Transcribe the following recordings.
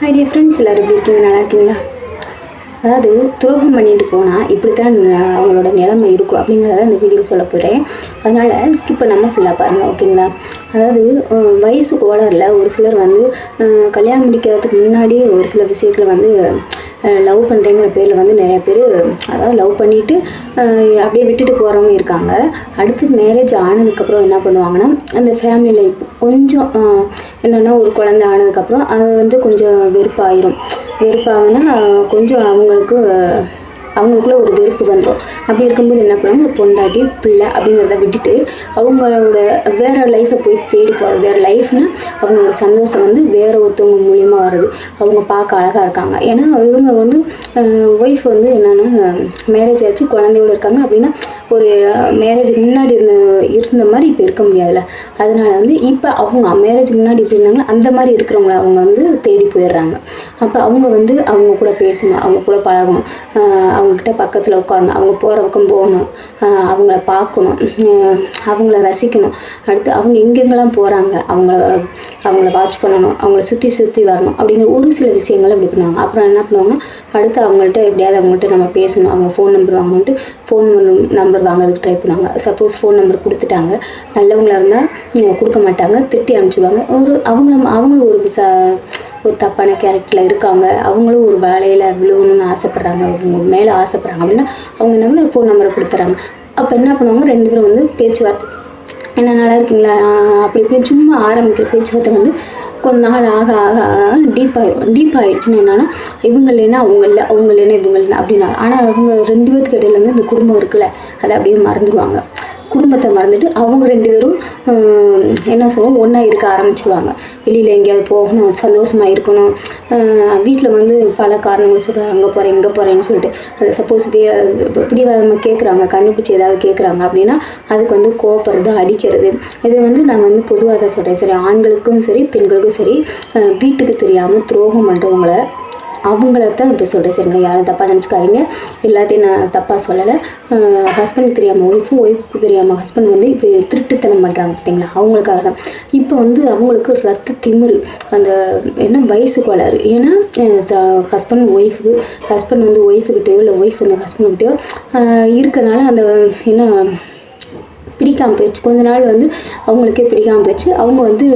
Hi dear friends எல்லோரும் எப்படி இருக்கீங்க? நல்லா இருக்கீங்களா? அதாவது துரோகம் பண்ணிட்டு போனால் இப்படி தான் அவங்களோட நிலைமை இருக்கும் அப்படிங்கிறத இந்த வீடியோ சொல்ல போகிறேன் அதனால் ஸ்கிப் பண்ணாமல் ஃபுல்லாக பாருங்கள் ஓகேங்களா அதாவது வயசு கோளரில் ஒரு சிலர் வந்து கல்யாணம் முடிக்கிறதுக்கு முன்னாடியே ஒரு சில விஷயத்தில் வந்து லவ் பண்ணுறேங்கிற பேரில் வந்து நிறைய பேர் அதாவது லவ் பண்ணிவிட்டு அப்படியே விட்டுட்டு போகிறவங்க இருக்காங்க. அடுத்து மேரேஜ் ஆனதுக்கப்புறம் என்ன பண்ணுவாங்கன்னா அந்த ஃபேமிலி லைஃப் கொஞ்சம் என்னென்னா ஒரு குழந்தை ஆனதுக்கப்புறம் அது வந்து கொஞ்சம் வெறுப்பாயிரும். வெறுப்பாகுனா கொஞ்சம் அவங்களுக்கு அவங்களுக்குள்ள ஒரு வெறுப்பு வந்துடும் அப்படி இருக்கும்போது என்ன பண்ணுவாங்க? பொண்டாட்டி பிள்ளை அப்படிங்கிறத விட்டுட்டு அவங்களோட வேற லைஃப்பை போய் தேடி போகிறது வேற லைஃப்னா அவங்களோட சந்தோஷம் வந்து வேற ஒருத்தவங்க மூலியமாக வருது அவங்க பார்க்க அழகாக இருக்காங்க. ஏன்னா இவங்க வந்து ஒய்ஃப் வந்து என்னென்னா மேரேஜ் ஆச்சு குழந்தையோட இருக்காங்க. அப்படின்னா ஒரு மேரேஜுக்கு முன்னாடி இருந்த இருந்த மாதிரி இப்போ இருக்க முடியாதுல்ல. அதனால வந்து இப்போ அவங்க மேரேஜ் முன்னாடி இப்படி இருந்தாங்களோ அந்த மாதிரி இருக்கிறவங்கள அவங்க வந்து தேடி போயிடுறாங்க. அப்போ அவங்க வந்து அவங்க கூட பேசணும் அவங்க கூட பழகணும். அவங்கக்கிட்ட பக்கத்தில் உட்காரணும் அவங்க போகிற பக்கம் போகணும் அவங்கள பார்க்கணும் அவங்கள ரசிக்கணும். அடுத்து அவங்க எங்கெங்கெல்லாம் போகிறாங்க அவங்கள அவங்கள வாட்ச் பண்ணணும் அவங்கள சுற்றி சுற்றி வரணும் அப்படிங்கிற ஒரு சில விஷயங்களை இப்படி பண்ணுவாங்க. அப்புறம் என்ன பண்ணுவாங்கன்னா அடுத்து அவங்கள்ட்ட எப்படியாவது அவங்கள்ட்ட நம்ம பேசணும் அவங்க ஃபோன் நம்பர் வாங்கணுன்ட்டு ஃபோன் நம்பர் வாங்குறதுக்கு ட்ரை பண்ணுவாங்க. சப்போஸ் ஃபோன் நம்பர் கொடுத்துட்டாங்க. நல்லவங்களா இருந்தால் கொடுக்க மாட்டாங்க. திட்டி அனுப்பிச்சிடுவாங்க ஒரு அவங்களும் அவங்களும் ஒரு ச ஒரு தப்பான கேரக்டரில் இருக்காங்க. அவங்களும் ஒரு வேலையில் விழுகணும்னு ஆசைப்பட்றாங்க. அவங்க மேலே ஆசைப்பட்றாங்க அப்படின்னா அவங்க என்ன ஃபோன் நம்பரை கொடுத்துறாங்க. அப்போ என்ன பண்ணுவாங்க? ரெண்டு பேரும் வந்து பேச்சுவார்த்தை. என்ன நல்லா இருக்கீங்களா? அப்படி இப்படி சும்மா ஆரம்பிக்கிற பேச்சுவார்த்தை வந்து கொஞ்ச நாள் ஆக ஆக ஆக டீப் ஆகிடும் டீப் ஆகிடுச்சுன்னா என்னன்னா இவங்க இல்லைன்னா அவங்க இல்லை அவங்க இல்லைன்னா இவங்க இல்லைன்னா அப்படின்னா ஆனால் அவங்க ரெண்டு பேருக்கு இடையில வந்து இந்த குடும்பம் இருக்குல்ல அதை அப்படியே மறந்துடுவாங்க குடும்பத்தை மறந்துட்டு அவங்க ரெண்டு பேரும் என்ன சொல்லுவோம் ஒன்றா இருக்க ஆரம்பிச்சிருவாங்க. வெளியில் எங்கேயாவது போகணும் சந்தோஷமாக இருக்கணும். வீட்டில் வந்து பல காரணங்கள் சொல்கிறாங்க அங்கே போகிறேன் இங்கே போகிறேன்னு சொல்லிட்டு. அது சப்போஸ் இப்படி நம்ம கேட்குறாங்க கண்டுபிடிச்சி ஏதாவது கேட்குறாங்க அப்படின்னா அதுக்கு வந்து கோப்படுறது அடிக்கிறது. இது வந்து நான் வந்து பொதுவாக தான் சொல்கிறேன் சரி ஆண்களுக்கும் சரி பெண்களுக்கும் சரி வீட்டுக்கு தெரியாமல் துரோகம் பண்ணுறவங்கள அவங்கள தான் இப்போ சொல்கிறேன் சரிங்களா? யாரும் தப்பாக நினச்சிக்காதீங்க. எல்லாத்தையும் நான் தப்பாக சொல்லலை. ஹஸ்பண்ட் தெரியாமல் ஒய்ஃபும் ஒய்ஃபுக்கு தெரியாமல் ஹஸ்பண்ட் வந்து இப்போ திருட்டுத்தனம் பண்ணுறாங்க பார்த்தீங்களா அவங்களுக்காக தான். இப்போ வந்து அவங்களுக்கு ரத்த திமிரு அந்த என்ன வயசு கோளாறு. ஏன்னா ஹஸ்பண்ட் ஒய்ஃபுக்கு ஹஸ்பண்ட் வந்து ஒய்ஃபுக்கிட்டேயோ இல்லை ஒய்ஃப் வந்து ஹஸ்பண்ட்கிட்டயோ இருக்கறனால அந்த என்ன பிடிக்காமல் போயிடுச்சு. கொஞ்ச நாள் வந்து அவங்களுக்கே பிடிக்காமல் போயிடுச்சு. அவங்க வந்து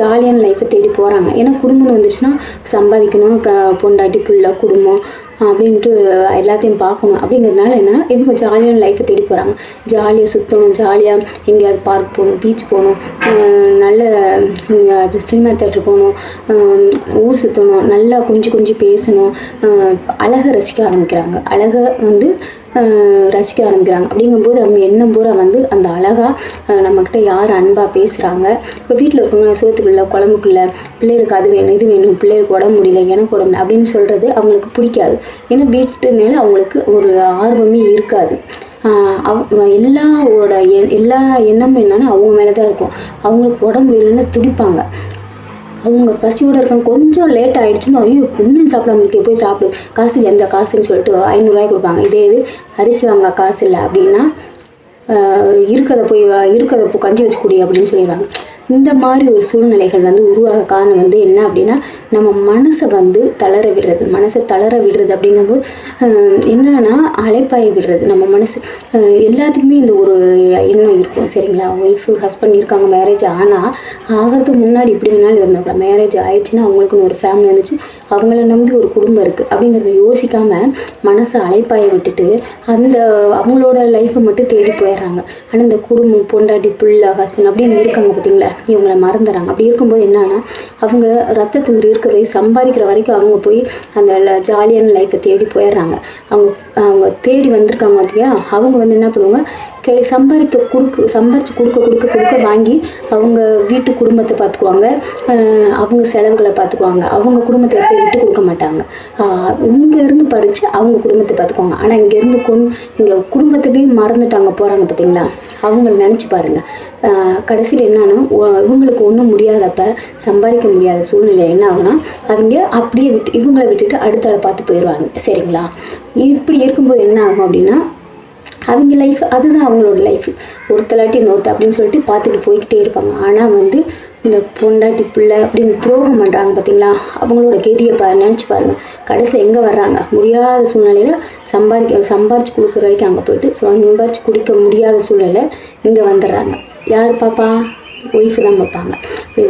ஜாலியான லைஃப்பை தேடி போகிறாங்க ஏன்னா குடும்பம்னு வந்துச்சுன்னா சம்பாதிக்கணும் க பொண்டாட்டி புள்ள குடும்பம் அப்படின்ட்டு எல்லாத்தையும் பார்க்கணும். அப்படிங்கிறதுனால என்ன? இவங்க ஜாலியான லைஃப்பை தேடி போகிறாங்க ஜாலியாக சுற்றணும் ஜாலியாக எங்கேயாவது பார்க் போகணும் பீச் போகணும் நல்ல சினிமா தேட்டர் போகணும் ஊர் சுற்றணும் நல்லா கொஞ்சம் கொஞ்சம் பேசணும் அழகை ரசிக்க ஆரம்பிக்கிறாங்க. அழகை வந்து ரசிக்க ஆரம்பிக்கிறாங்க. அப்படிங்கும்போது அவங்க எண்ணம் பூரா வந்து அந்த அழகாக நம்மக்கிட்ட யார் அன்பாக பேசுகிறாங்க இப்போ வீட்டில் இருக்கவங்க சோத்துக்குள்ள குழம்புக்குள்ள பிள்ளைகளுக்கு அது வேணும் இது வேணும் பிள்ளைகளுக்கு உடம்பு முடியல எனக்கு உடம்பு அப்படின்னு சொல்கிறது அவங்களுக்கு பிடிக்காது. ஏன்னா வீட்டு மேலே அவங்களுக்கு ஒரு ஆர்வமே இருக்காது. அவ எல்லாவோட எ- எல்லா எண்ணமும் என்னென்னா அவங்க மேலே தான் இருக்கும். அவங்களுக்கு உடம்பு முடியலன்னு துடிப்பாங்க. அவங்க பசியோட இருக்காங்க கொஞ்சம் லேட் ஆயிடுச்சுன்னா ஐயோ இன்னும் சாப்பிடாமலுக்கே போய் சாப்பிடு. காசு இல்லை எந்த காசுன்னு சொல்லிட்டு ஐநூறுரூவாய் கொடுப்பாங்க. இதே இது அரிசி வாங்க காசு இல்லை அப்படின்னா இருக்கிறத போய் இருக்கிறத போய் கஞ்சி வச்சு குடி அப்படின்னு சொல்லிடுவாங்க. இந்த மாதிரி ஒரு சூழ்நிலைகள் வந்து உருவாக காரணம் வந்து என்ன அப்படின்னா நம்ம மனசை வந்து தளர விடுறது மனசை தளர விடுறது அப்படிங்கும்போது என்னன்னா அலைப்பாய விடுறது. நம்ம மனசு எல்லாத்துக்குமே இந்த ஒரு எண்ணம் இருக்கும். சரிங்களா? ஒய்ஃபு ஹஸ்பண்ட் இருக்காங்க மேரேஜ் ஆனால் ஆகிறதுக்கு முன்னாடி இப்படி வேணாலும் இருந்தாங்க மேரேஜ் ஆயிடுச்சுன்னா அவங்களுக்குன்னு ஒரு ஃபேமிலி வந்துச்சு. அவங்கள நம்பி ஒரு குடும்பம் இருக்குது அப்படிங்கிறத யோசிக்காமல் மனசை அலைப்பாய விட்டுட்டு அந்த அவங்களோட லைஃப்பை மட்டும் தேடி போயிடுறாங்க. ஆனால் இந்த குடும்பம் பொண்டாட்டி புள்ள ஹஸ்பண்ட் அப்படின்னு இருக்காங்க பார்த்தீங்களா இவங்கள மறந்துடுறாங்க. அப்படி இருக்கும்போது என்னன்னா அவங்க ரத்த திமிரு சம்பாதிக்கிற வரைக்கும் அவங்க போய் அந்த ஜாலியான லைஃப்பை தேடி போயிடுறாங்க. அவங்க அவங்க தேடி வந்திருக்காங்க பார்த்தியா அவங்க வந்து என்ன பண்ணுவாங்க? கே சம்பாதிக்க கொடுக்க சம்பாரித்து கொடுக்க கொடுக்க கொடுக்க வாங்கி அவங்க வீட்டு குடும்பத்தை பார்த்துக்குவாங்க அவங்க செலவுகளை பார்த்துக்குவாங்க அவங்க குடும்பத்தை எப்போ விட்டு கொடுக்க மாட்டாங்க. இங்கேருந்து இருந்து பறித்து அவங்க குடும்பத்தை பார்த்துக்குவாங்க ஆனால் இங்கேருந்து கொண் இங்கே குடும்பத்தையே மறந்துட்டாங்க போகிறாங்க பார்த்தீங்களா அவங்கள நினச்சி பாருங்கள் கடைசியில் என்னன்னா இவங்களுக்கு ஒன்றும் முடியாதப்ப சம்பாதிக்க முடியாத சூழ்நிலை என்ன ஆகுனா அவங்க அப்படியே விட்டு இவங்களை விட்டுட்டு அடுத்த பார்த்து போயிடுவாங்க சரிங்களா? இப்படி இருக்கும்போது என்ன ஆகும் அப்படின்னா அவங்க லைஃப் அதுதான் அவங்களோட லைஃப் ஒருத்தலாட்டி இன்னொருத்த அப்படின்னு சொல்லிட்டு பார்த்துட்டு போய்கிட்டே இருப்பாங்க. ஆனால் வந்து இந்த பொண்டாட்டி பிள்ளை அப்படின்னு துரோகம் பண்ணுறாங்க பார்த்தீங்களா அவங்களோட கெதியை பா நினச்சி பாருங்கள் கடைசியில் எங்கே வர்றாங்க? முடியாத சூழ்நிலையில் சம்பாதிக்க சம்பாரித்து கொடுக்குற வரைக்கும் அங்கே போயிட்டு சம்பாரித்து குடிக்க முடியாத சூழ்நிலை இங்கே வந்துடுறாங்க. யார் பாப்பா? ஒய்ஃபு தான் பார்ப்பாங்க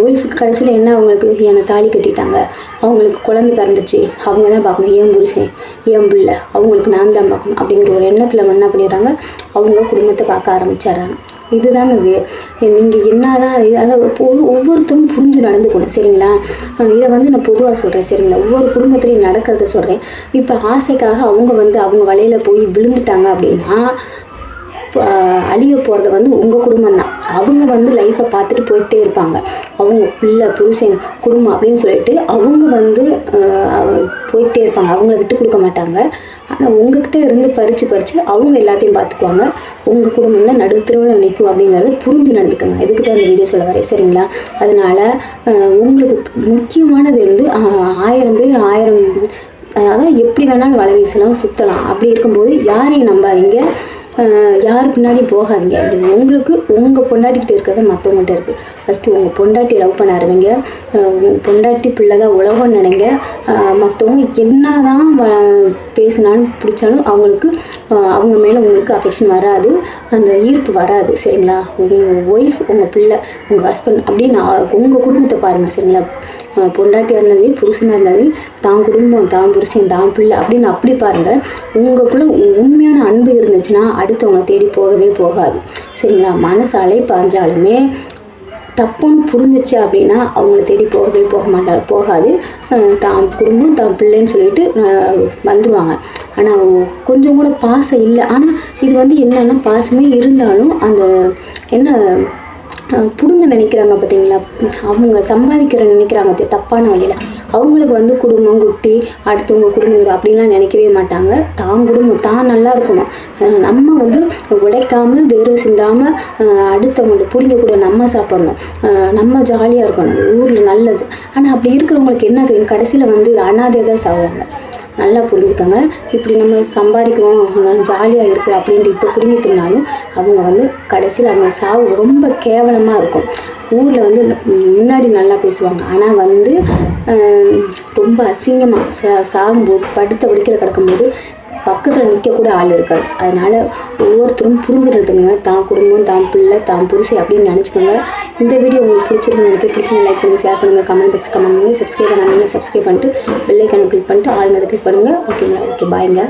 ஒய்ஃபுக்கு கடைசியில் என்ன அவங்களுக்கு என்னை தாலி கட்டிட்டாங்க? அவங்களுக்கு குழந்தை பிறந்துச்சு. அவங்க தான் பார்க்கணும். ஏன் புருஷன் ஏன் பிள்ளை அவங்களுக்கு நான் தான் பார்க்கணும் அப்படிங்கிற ஒரு எண்ணத்தில் என்ன பண்ணிடுறாங்க. அவங்க குடும்பத்தை பார்க்க ஆரம்பிச்சிடுறாங்க. இதுதாங்க இது. நீங்கள் என்ன தான் அதாவது ஒவ்வொருத்தரும் புரிஞ்சு நடந்துக்கணும் சரிங்களா? இதை வந்து நான் பொதுவாக சொல்கிறேன் சரிங்களா? ஒவ்வொரு குடும்பத்துலையும் நடக்கிறத சொல்கிறேன் இப்போ ஆசைக்காக அவங்க வந்து அவங்க வலையில் போய் விழுந்துட்டாங்க அப்படின்னா இப்போ அழிய போகிறது வந்து உங்கள் குடும்பம் தான். அவங்க வந்து லைஃப்பை பார்த்துட்டு போயிட்டே இருப்பாங்க. அவங்க பிள்ளை புருஷன் குடும்பம் அப்படின்னு சொல்லிட்டு அவங்க வந்து போயிட்டே இருப்பாங்க. அவங்கள விட்டு கொடுக்க மாட்டாங்க. ஆனால் உங்ககிட்ட இருந்து பறித்து பறித்து அவங்க எல்லாத்தையும் பார்த்துக்குவாங்க. உங்கள் குடும்பம் தான் நடுத்தரவில் நிற்கும் அப்படிங்கிறத புரிஞ்சு நடந்துக்கோங்க. எதுக்கிட்ட அந்த வீடியோ சொல்ல வரேன். சரிங்களா? அதனால் உங்களுக்கு முக்கியமானது வந்து ஆயிரம் பேர் ஆயிரம் அதாவது எப்படி வேணாலும் வலை வீசலாம் சுற்றலாம் அப்படி இருக்கும்போது யாரையும் நம்பாதீங்க. யார் பின்னாடி போகாதீங்க. அப்படின்னு உங்களுக்கு உங்கள் பொண்டாட்டிக்கிட்ட இருக்கிறத மற்றவங்கள்ட்ட இருக்குது ஃபஸ்ட்டு உங்கள் பொண்டாட்டி லவ் பண்ண ஆரம்பிங்க. பொண்டாட்டி பிள்ளை தான் உலகம்னு நினைங்க. மற்றவங்க என்ன தான் பேசினாலும் பிடிச்சாலும் அவங்களுக்கு அவங்க மேலே உங்களுக்கு அஃபெக்ஷன் வராது. அந்த ஈர்ப்பு வராது. சரிங்களா? உங்கள் ஒய்ஃப் உங்கள் பிள்ளை உங்கள் ஹஸ்பண்ட் அப்படின்னு உங்கள் குடும்பத்தை பாருங்கள் சரிங்களா? பொண்டாட்டியாக இருந்தாலும் புருஷனாக இருந்தாலும் தான் குடும்பம் தான் புருஷன் தான் பிள்ளை அப்படின்னு அப்படி பாருங்கள் உங்களுக்குள்ள உண்மையான அன்பு இருந்துச்சுன்னா அடுத்தவங்களை தேடி போகவே போகாது. சரிங்களா? மனசு அலை பாஞ்சாலுமே தப்புன்னு புரிஞ்சிச்சு அப்படின்னா அவங்கள தேடி போகவே போக மாட்டாங்க போகாது. தான் குடும்பம் தான் பிள்ளைன்னு சொல்லிட்டு வந்துடுவாங்க ஆனால் கொஞ்சம் கூட பாசம் இல்லை. ஆனால் இது வந்து என்னென்னா பாசமே இருந்தாலும் அந்த என்ன பிடுங்க நினைக்கிறாங்க பார்த்தீங்களா அவங்க சம்பாதிக்கிற நினைக்கிறாங்க தப்பான வழியில். அவங்களுக்கு வந்து குடும்பம் குட்டி அடுத்தவங்க குடும்பம் அப்படின்லாம் நினைக்கவே மாட்டாங்க. தான் குடும்பம் தான் நல்லா இருக்கணும். நம்ம வந்து உழைக்காமல் வேறு சிந்தாமல் அடுத்தவங்கள்ட்ட பிடிங்க கூட நம்ம சாப்பிடணும். நம்ம ஜாலியாக இருக்கணும். ஊரில் நல்ல ஆனால் அப்படி இருக்கிறவங்களுக்கு என்ன தெரியும்? கடைசியில் வந்து அனாதையாக தான் சாவாங்க நல்லா புரிஞ்சுக்கோங்க. இப்படி நம்ம சம்பாதிக்கிறோம் ஜாலியாக இருக்கிறோம் அப்படின்ட்டு இப்போ புரிஞ்சுக்கினாலும் அவங்க வந்து கடைசியில் அவங்க சாவு ரொம்ப கேவலமாக இருக்கும். ஊரில் வந்து முன்னாடி நல்லா பேசுவாங்க. ஆனால் வந்து ரொம்ப அசிங்கமாக சா சாகும்போது படுத்த படுக்கையில் கிடக்கும்போது பக்கத்தில் நிற்கக்கூட ஆள் இருக்காது. அதனால் ஒவ்வொருத்தரும் புரிஞ்சுக்கிறதுங்க தான் குடும்பம் தான் பிள்ளை தான் புருஷன் அப்படின்னு நினச்சிக்கோங்க. இந்த வீடியோ உங்களுக்கு பிடிச்சிருக்கு நினைக்க பிடிச்சிங்க லைக் பண்ணுங்கள் ஷேர் பண்ணுங்கள் கமெண்ட் பாக்ஸ் கமெண்ட் பண்ணுங்கள் சப்ஸ்கிரைப் பண்ணாமல் சப்ஸ்கிரைப் பண்ணிட்டு பெல்லைக்கான கிளிக் பண்ணிட்டு ஆளுங்க கிளிக் பண்ணுங்கள் ஓகேங்களா ஓகே பாய்ங்க